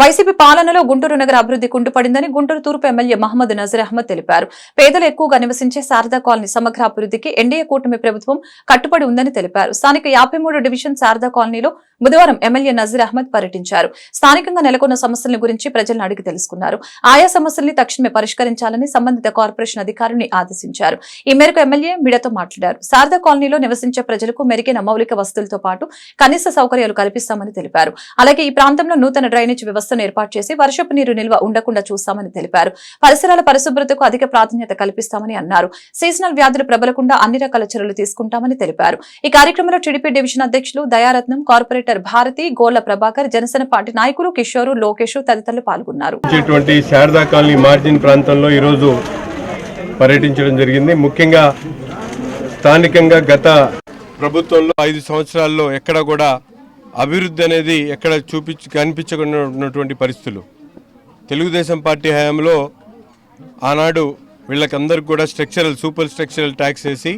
YCP పాలనలో గుంటూరు నగర అభివృద్ధి కుంటుపడిందని గుంటూరు తూర్పు ఎమ్మెల్యే మహమ్మద్ నజర్ అహ్మద్ తెలిపారు. పేదలు ఎక్కువగా నివసించే శారదా కాలనీ సమగ్ర అభివృద్ధికి ఎన్డీఏ కూటమి ప్రభుత్వం కట్టుబడి ఉందని తెలిపారు. స్థానిక యాభై డివిజన్ శారదా కాలనీలో బుధవారం ఎమ్మెల్యే నజీర్ అహ్మద్ పర్యటించారు. స్థానికంగా నెలకొన్న సమస్యల గురించి ప్రజలను అడిగి తెలుసుకున్నారు. ఆయా సమస్యల్ని తక్షణమే పరిష్కరించాలని సంబంధిత కార్పొరేషన్ అధికారిని ఆదేశించారు. ఈ మేరకు ఎమ్మెల్యే మీడియాతో మాట్లాడారు. శారదా కాలనీలో నివసించే ప్రజలకు మెరుగైన మౌలిక వసతులతో పాటు కనీస సౌకర్యాలు కల్పిస్తామని తెలిపారు. అలాగే ఈ ప్రాంతంలో నూతన డ్రైనేజ్ వ్యవస్థను ఏర్పాటు చేసి వర్షపు నీరు నిల్వ ఉండకుండా చూస్తామని తెలిపారు. పరిసరాల పరిశుభ్రతకు అధిక ప్రాధాన్యత కల్పిస్తామని అన్నారు. సీజనల్ వ్యాధులు ప్రబలకుండా అన్ని రకాల చర్యలు తీసుకుంటామని తెలిపారు. ఈ కార్యక్రమంలో టీడీపీ డివిజన్ అధ్యక్షులు దయారత్నం కార్పొరేటర్ భారతి గోళ్ళ ప్రభాకర్ జనసేన పార్టీ నాయకులు కిషోరు లోకేష్ తదితరులు పాల్గొన్నారు. శారదా కాలనీ మార్జిన్ ప్రాంతంలో ఈరోజు పర్యటించడం జరిగింది. ముఖ్యంగా స్థానికంగా గత ప్రభుత్వంలో ఐదు సంవత్సరాల్లో ఎక్కడ కూడా అభివృద్ధి అనేది ఎక్కడ చూపించి కనిపించకుండా ఉన్నటువంటి పరిస్థితులు. తెలుగుదేశం పార్టీ హయాంలో ఆనాడు వీళ్ళకందరికి కూడా స్ట్రక్చరల్ సూపర్ స్ట్రక్చరల్ ట్యాక్స్ వేసి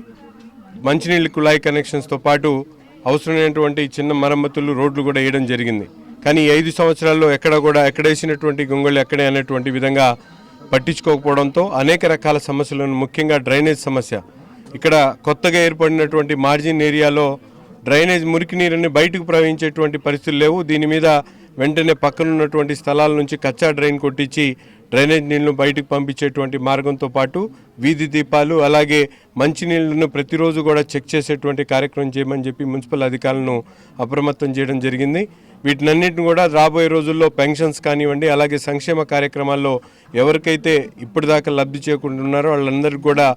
మంచినీళ్ళ కుళాయి కనెక్షన్స్తో పాటు అవసరమైనటువంటి చిన్న మరమ్మతులు రోడ్లు కూడా వేయడం జరిగింది. కానీ ఐదు సంవత్సరాల్లో ఎక్కడ కూడా ఎక్కడేసినటువంటి గొంగళ్ళు ఎక్కడే అనేటువంటి విధంగా పట్టించుకోకపోవడంతో అనేక రకాల సమస్యలను ముఖ్యంగా డ్రైనేజ్ సమస్య. ఇక్కడ కొత్తగా ఏర్పడినటువంటి మార్జిన్ ఏరియాలో డ్రైనేజ్ మురికి నీరుని బయటకు ప్రవహించేటువంటి పరిస్థితులు లేవు. దీని మీద వెంటనే పక్కన ఉన్నటువంటి స్థలాల నుంచి కచ్చా డ్రైన్ కొట్టించి డ్రైనేజ్ నీళ్ళను బయటకు పంపించేటువంటి మార్గంతో పాటు వీధి దీపాలు అలాగే మంచినీళ్ళను ప్రతిరోజు కూడా చెక్ చేసేటువంటి కార్యక్రమం చేయమని చెప్పి మున్సిపల్ అధికారులను అప్రమత్తం చేయడం జరిగింది. వీటినన్నింటిని కూడా రాబోయే రోజుల్లో పెన్షన్స్ కానివ్వండి అలాగే సంక్షేమ కార్యక్రమాల్లో ఎవరికైతే ఇప్పటిదాకా లబ్ధి చేయకుండా ఉన్నారో వాళ్ళందరికీ కూడా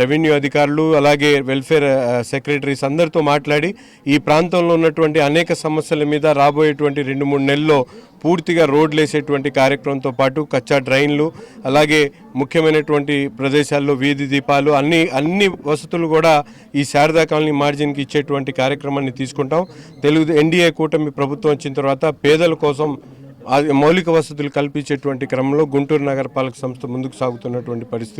రెవెన్యూ అధికారులు అలాగే వెల్ఫేర్ సెక్రటరీస్ అందరితో మాట్లాడి ఈ ప్రాంతంలో ఉన్నటువంటి అనేక సమస్యల మీద రాబోయేటువంటి రెండు మూడు నెలల్లో పూర్తిగా రోడ్లు వేసేటువంటి కార్యక్రమంతో పాటు కచ్చా డ్రైన్లు అలాగే ముఖ్యమైనటువంటి ప్రదేశాల్లో వీధి దీపాలు అన్ని అన్ని వసతులు కూడా ఈ శారదా కాలనీ మార్జిన్కి ఇచ్చేటువంటి కార్యక్రమాన్ని తీసుకుంటాం. తెలుగు ఎన్డీఏ కూటమి ప్రభుత్వం వచ్చిన తర్వాత పేదల కోసం మౌలిక వసతులు కల్పించేటువంటి క్రమంలో గుంటూరు నగరపాలక సంస్థ ముందుకు సాగుతున్నటువంటి పరిస్థితి.